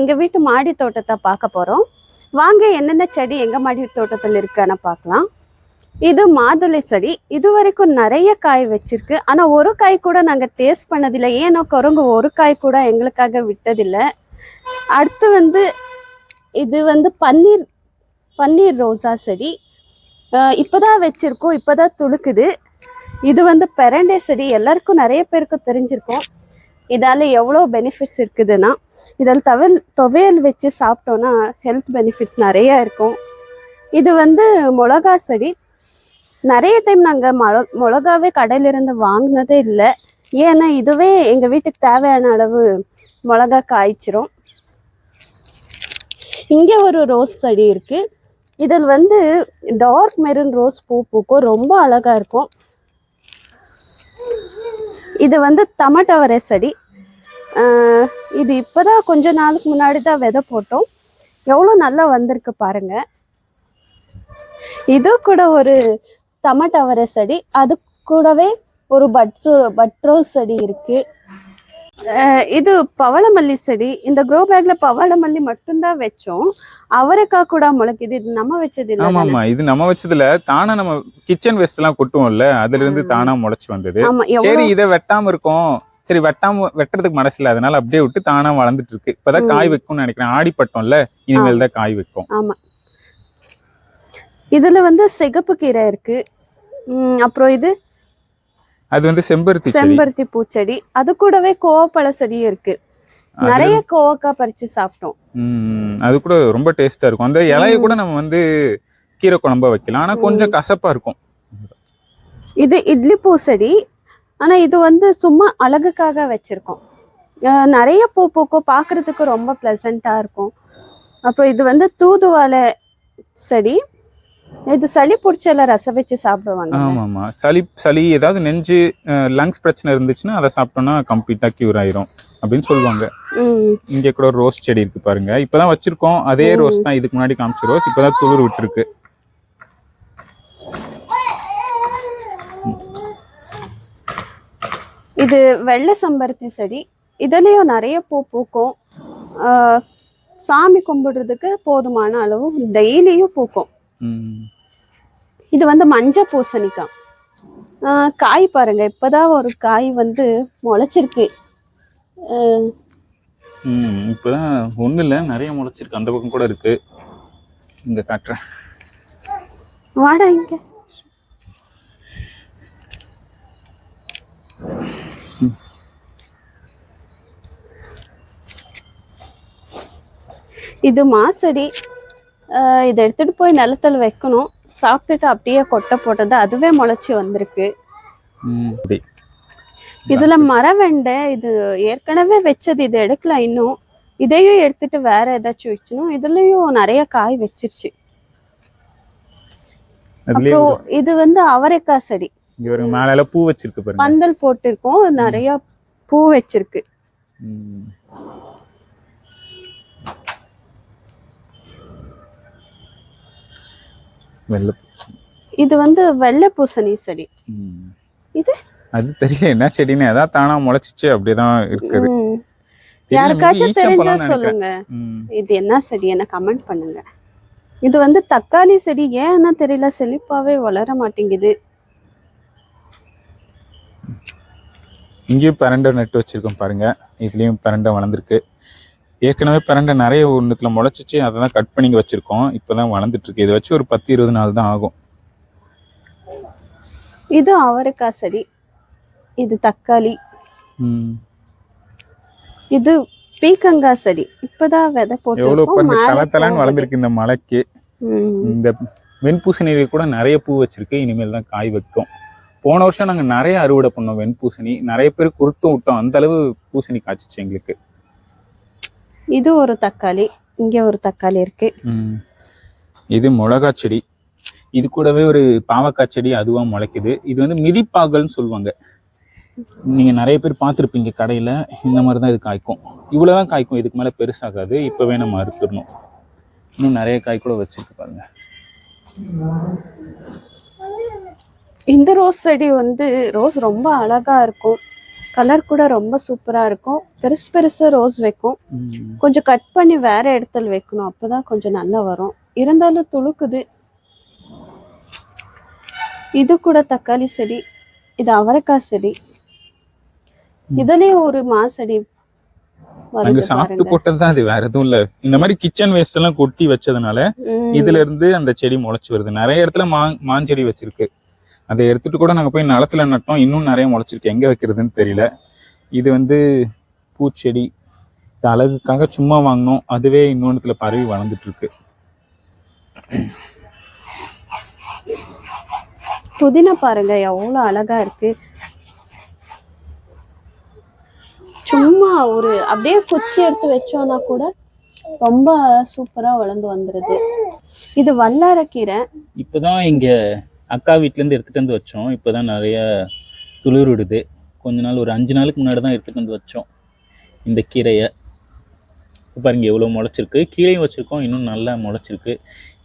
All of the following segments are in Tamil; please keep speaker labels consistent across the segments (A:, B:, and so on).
A: எங்கள் வீட்டு மாடி தோட்டத்தை பார்க்க போகிறோம் வாங்க என்னென்ன செடி எங்கள் மாடி தோட்டத்தில் இருக்குன்னு பார்க்கலாம். இது மாதுளை செடி. இது வரைக்கும் நிறைய காய் வச்சிருக்கு. ஆனால் ஒரு காய் கூட நாங்கள் டேஸ்ட் பண்ணதில்லை. ஏன்னா குரங்கு ஒரு காய் கூட எங்களுக்காக விட்டதில்லை. அடுத்து வந்து இது வந்து பன்னீர் பன்னீர் ரோசா செடி. இப்போதான் வச்சுருக்கோம். இப்போதான் துளுக்குது. இது வந்து பெரண்டே செடி. எல்லாருக்கும் நிறைய பேருக்கு தெரிஞ்சிருக்கோம். இதால் எவ்வளோ பெனிஃபிட்ஸ் இருக்குதுன்னா இதில் தவல் துவையல் வச்சு சாப்பிட்டோன்னா ஹெல்த் பெனிஃபிட்ஸ் நிறையா இருக்கும். இது வந்து மிளகா செடி. நிறைய டைம் நாங்கள் மொள மிளகாவே கடையிலிருந்து வாங்கினதே இல்லை. ஏன்னா இதுவே எங்கள் வீட்டுக்கு தேவையான அளவு மிளகா காய்ச்சிரும். இங்கே ஒரு ரோஸ் செடி இருக்குது இதில் வந்து டார்க் மெரூன் ரோஸ் பூ பூக்கும். ரொம்ப அழகாக இருக்கும். இது வந்து தமட்டவரை செடி. இது இது இப்போதான் கொஞ்ச நாளுக்கு முன்னாடி தான் விதை போட்டோம். எவ்வளோ நல்லா வந்திருக்கு பாருங்க. இது கூட ஒரு தமட்டவரை செடி. அது கூடவே ஒரு பட்ரோ பட்ரோஸ் செடி இருக்குது இது பவளமல்லி செடி. இந்த க்ரோ பேக்ல பவளமல்லி மட்டும்தான் வச்சோம். அவரைக்காய் கூட முளைக்குது. இது நம்ம வச்சது இல்ல
B: ஆமா? ஆமா இது நம்ம வச்சதுல தானா நம்ம கிச்சன் வேஸ்ட் எல்லாம் கொட்டுவோம்ல. அதுல இருந்து தானா முளைச்சு வந்தது. சரி இதை வெட்டாம இருக்கும். சரி வெட்டாம வெட்டுறதுக்கு மனசு இல்ல. அதனால அப்படியே விட்டு தானா வளர்ந்துட்டு இருக்கு. இப்பதான். காய் வைக்கும்னு நினைக்கிறேன். ஆடி பட்டோம்ல இனிமேல் தான் காய் வைக்கும்.
A: ஆமா. இதுல வந்து சிகப்பு கீரை இருக்கு. அப்புறம் இது
B: அது வந்து செம்பருத்தி
A: செம்பருத்தி பூச்செடி. அது கூடவே கோவப்பழ செடியும் இருக்கு. நிறைய கோவக்காய் பறிச்சு சாப்பிட்டோம்.
B: அது கூட ரொம்ப டேஸ்டா இருக்கும். அந்த இலைய கூட நம்ம வந்து கீரை குழம்பா வைக்கலாம். ஆனா கொஞ்சம் கசப்பா இருக்கும்.
A: இது இட்லி பூ செடி. ஆனா இது வந்து சும்மா அழகுக்காக வச்சிருக்கோம். நிறைய பூ பூக்கும். பார்க்கிறதுக்கு ரொம்ப ப்ளசண்டா இருக்கும். அப்புறம் இது வந்து தூதுவளை செடி. இது சளி பிடிச்சல ரசம் வச்சு சாப்பிடுவாங்க.
B: ஆமா ஆமா சளி சளி ஏதாவது நெஞ்சு லங்ஸ் பிரச்சனை இருந்துச்சுன்னா அதை சாப்பிட்டோம்னா கம்ப்ளீட்டா கியூர் ஆயிரும் அப்படின்னு சொல்லுவாங்க. இங்க கூட ரோஸ் செடி இருக்கு பாருங்க. இப்பதான் வச்சிருக்கோம். அதே ரோஸ் தான் இதுக்கு முன்னாடி காமிச்ச ரோஸ் இப்பதான் துளிர் விட்டுருக்கு.
A: இது வெள்ளை செம்பருத்தி செடி. இதுலயும் நிறைய பூ பூக்கும். சாமி கும்பிடுறதுக்கு போதுமான அளவு டெய்லியும் பூக்கும். இது வந்து மஞ்சள் பூசணிக்காய். காய் பாருங்க. இப்பதான் ஒரு காய் வந்து முளைச்சிருக்கு.
B: இப்பதான் ஒண்ணு இல்ல நிறைய முளைச்சிருக்கு. அந்த பக்கம் கூட இருக்கு. இங்க காட்டுறேன்.
A: வாடா இங்க. இது மாசடி. இதை எடுத்துட்டு போய் நிலத்துல வைக்கணும். சாப்பிட்டுட்டு அப்படியே கொட்டை போட்டது அதுவே முளைச்சி வந்திருக்கு. இதுல மரவெண்டை இது ஏற்கனவே வச்சது இது எடுக்கலாம் இன்னும். இதையும் எடுத்துட்டு வேற ஏதாச்சும் வைக்கணும் இதுலயும் நிறைய காய் வச்சிருச்சு. அப்புறம் இது வந்து அவரைக்காய் செடி.
B: இங்க ஒரு மேல எல்லாம் பூ வச்சிருக்கு பாருங்க.
A: பந்தல் போட்டிருக்கோம். நிறைய பூ வச்சிருக்கு.
B: வெள்ளை.
A: இது வந்து வெள்ளை பூசணி செடி. இது?
B: அது தெரியல என்ன செடின்னு அதான் தானா முளைச்சிச்சு அப்படியேதான் இருக்குது.
A: யாருக்காச்சும் தெரிஞ்சா. சொல்லுங்க. இது என்ன செடி என்ன கமெண்ட் பண்ணுங்க. இது வந்து தக்காளி செடி ஏன்னா தெரியல? செழிப்பாவே வளர மாட்டேங்குது.
B: இங்கேயும் பிரண்டை நட்டு வச்சிருக்கோம் பாருங்க. இதுலயும் பிரண்டை வளர்ந்துருக்கு. ஏற்கனவே பிரண்டை நிறைய ஒன்றுத்துல முளைச்சிச்சு அதை தான் கட் பண்ணி வச்சிருக்கோம். இப்போதான் வளர்ந்துட்டு இருக்கு. இதை வச்சு ஒரு பத்து இருபது நாள் தான் ஆகும்.
A: இது அவரைக்காய் செடி. இது தக்காளி. இது பீக்கங்காய் செடி. இப்பதான் விதை போட்டு
B: பாருங்க தலை தலைன்னு வளர்ந்துருக்கு இந்த மலைக்கு. இந்த வெண்பூசணி கூட நிறைய பூ வச்சிருக்கு. இனிமேல் தான் காய் வைக்கும். போன வருஷம் நாங்க நிறைய அறுவடை பண்ணோம் வெண்பூசணி. நிறைய பேர் குருத்தும் விட்டோம். அந்த அளவு பூசணி காய்ச்சிச்சு எங்களுக்கு.
A: இது ஒரு தக்காளி இங்க ஒரு தக்காளி இருக்கு.
B: இது மிளகா செடி. இது கூடவே ஒரு பாவக்காய் செடி அதுவா முளைக்குது. இது வந்து மிதிப்பாகல்னு சொல்லுவாங்க. நீங்க நிறைய பேர் பார்த்துருப்பீங்க கடையில இந்த மாதிரி தான் இது காய்க்கும். இவ்வளவுதான் காய்க்கும் இதுக்கு மேல பெருசாகாது. இப்பவே நம்ம அறுத்துடணும் இன்னும் நிறைய காய் கூட வச்சிருக்கு பாருங்க.
A: இந்த ரோஸ் செடி வந்து ரோஸ் ரொம்ப அழகா இருக்கும். கலர் கூட ரொம்ப சூப்பரா இருக்கும். பெருசு பெருசு ரோஸ் வைக்கும். கொஞ்சம் கட் பண்ணி வேற இடத்துல வைக்கணும். அப்பதான் கொஞ்சம் நல்லா வரும். இருந்தாலும் துளுக்குது. இது கூட தக்காளி செடி. இது அவரைக்காய் செடி. இதுலயும் ஒரு மா செடி
B: நாங்க சாப்பிட்டு போட்டதுதான் அது வேற எதுவும் இல்ல. இந்த மாதிரி கிச்சன் வேஸ்ட் எல்லாம் கொட்டி வச்சதுனால. இதுல இருந்து அந்த செடி முளைச்சு வருது. நிறைய இடத்துல மா மாஞ்செடி வச்சிருக்கு. அதை எடுத்துட்டு கூட நாங்க போய் நிலத்துல நட்டோம். இன்னும் நிறைய முளைச்சிருக்கு. எங்க வைக்கிறதுன்னு தெரியல. இது வந்து பூச்செடி. இது அழகுக்காக சும்மா வாங்கினோம். அதுவே இன்னொன்னுத்துல பரவி வளர்ந்துட்டு இருக்கு
A: புதினா பாருங்க. எவ்வளவு அழகா இருக்கு. சும்மா ஒரு அப்படியே குச்சி எடுத்து வச்சோம்னா கூட ரொம்ப சூப்பரா வளர்ந்து வந்துருது. இது வல்லாரக்கீரை.
B: இப்போதான் இங்க அக்கா வீட்ல இருந்து எடுத்துட்டு வந்து வச்சோம். இப்போதான் நிறைய துளிர் விடுது. கொஞ்ச நாள் ஒரு அஞ்சு நாளுக்கு முன்னாடி தான் எடுத்துட்டு வந்து வச்சோம். இந்த கீரையை. இப்ப பாருங்க எவ்வளோ முளைச்சிருக்கு. கீரையும் வச்சிருக்கோம். இன்னும் நல்லா முளைச்சிருக்கு.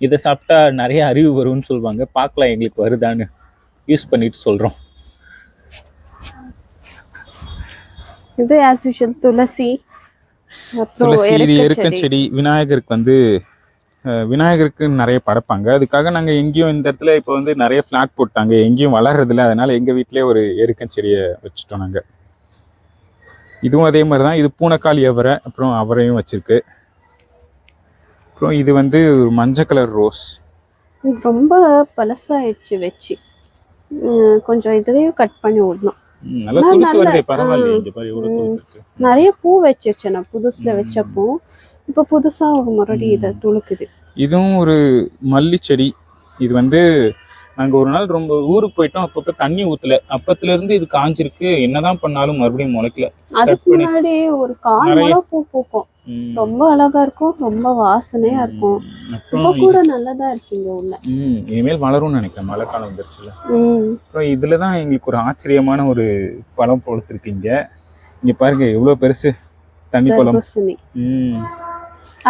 B: இதை சாப்பிட்டா நிறைய அறிவு வரும்னு சொல்லுவாங்க. பார்க்கலாம் எங்களுக்கு வருதான்னு யூஸ் பண்ணிட்டு சொல்றோம்.
A: இது ஆஸ் யூஷுவல் துளசி
B: துளசி இது
A: எருக்க
B: எருக்கன்
A: செடி.
B: விநாயகருக்கு வந்து விநாயகருக்கு நிறைய படைப்பாங்க. அதுக்காக நாங்கள் எங்கேயும் இந்த இடத்துல இப்போ வந்து நிறைய ஃப்ளாட் போட்டாங்க. எங்கேயும் வளர்றதில்ல. அதனால் எங்கள் வீட்டிலேயே ஒரு எருக்கன் செடியை வச்சுட்டோம் நாங்கள் இதுவும் அதே மாதிரி தான் இது பூனைக்காளி அவரை அப்புறம் அவரையும் வச்சுருக்கு. அப்புறம் இது வந்து ஒரு மஞ்சள் கலர் ரோஸ்.
A: இது ரொம்ப பழசாயிடுச்சு வச்சு. கொஞ்சம் இதையும் கட் பண்ணி விடணும். நிறைய பூ வச்சிருச்சு நான் புதுசுல வச்சப்போ. இப்ப புதுசா ஒரு மறுபடி இதை துளுக்குது.
B: இதுவும் ஒரு மல்லி செடி. இது வந்து நாங்க ஒரு நாள் ரொம்ப ஊருக்கு போயிட்டோம் அப்பப்ப தண்ணி ஊத்தல. அப்பத்துல இருந்து இது காஞ்சிருக்கு. என்னதான் பண்ணாலும் மறுபடியும் முளைக்கல.
A: அதுக்கு முன்னாடி ஒரு கால் பூ பூக்கும். ரொம்ப அழகா இருக்கும் ரொம்ப வாசனையா இருக்கும்.
B: அப்புறம்
A: கூட நல்லதா இருக்கீங்க உள்ள.
B: இனிமேல் வளரும்னு நினைக்கிறேன் மழை காலம் வந்துருச்சுல. அப்புறம் இதுல தான் எங்களுக்கு ஒரு ஆச்சரியமான ஒரு பழம் பொழுத்திருக்கீங்க இங்க பாருங்க எவ்வளவு பெருசு. தண்ணி பழம்.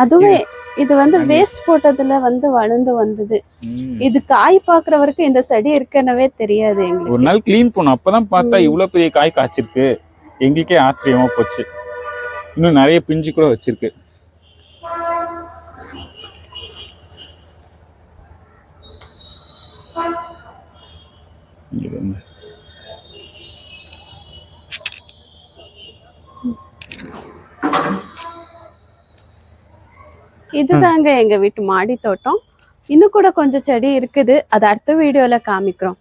A: அதுவே இது வந்து வேஸ்ட் போட்டதுல வந்து வளர்ந்து வந்தது. இது காய் பாக்குற வரைக்கும் இந்த செடி இருக்குன்னவே தெரியாது
B: ஒரு நாள் க்ளீன் பண்ணோம் அப்பதான் பார்த்தா இவ்வளவு பெரிய காய் காய்ச்சிருக்கு. எங்களுக்கே ஆச்சரியமா போச்சு. இன்னும் நிறைய பிஞ்சு கூட வச்சிருக்கு.
A: இதுதாங்க எங்க வீட்டு மாடி தோட்டம் இன்னும் கூட கொஞ்சம் செடி இருக்குது. அது அடுத்த வீடியோல காமிக்கிறோம்.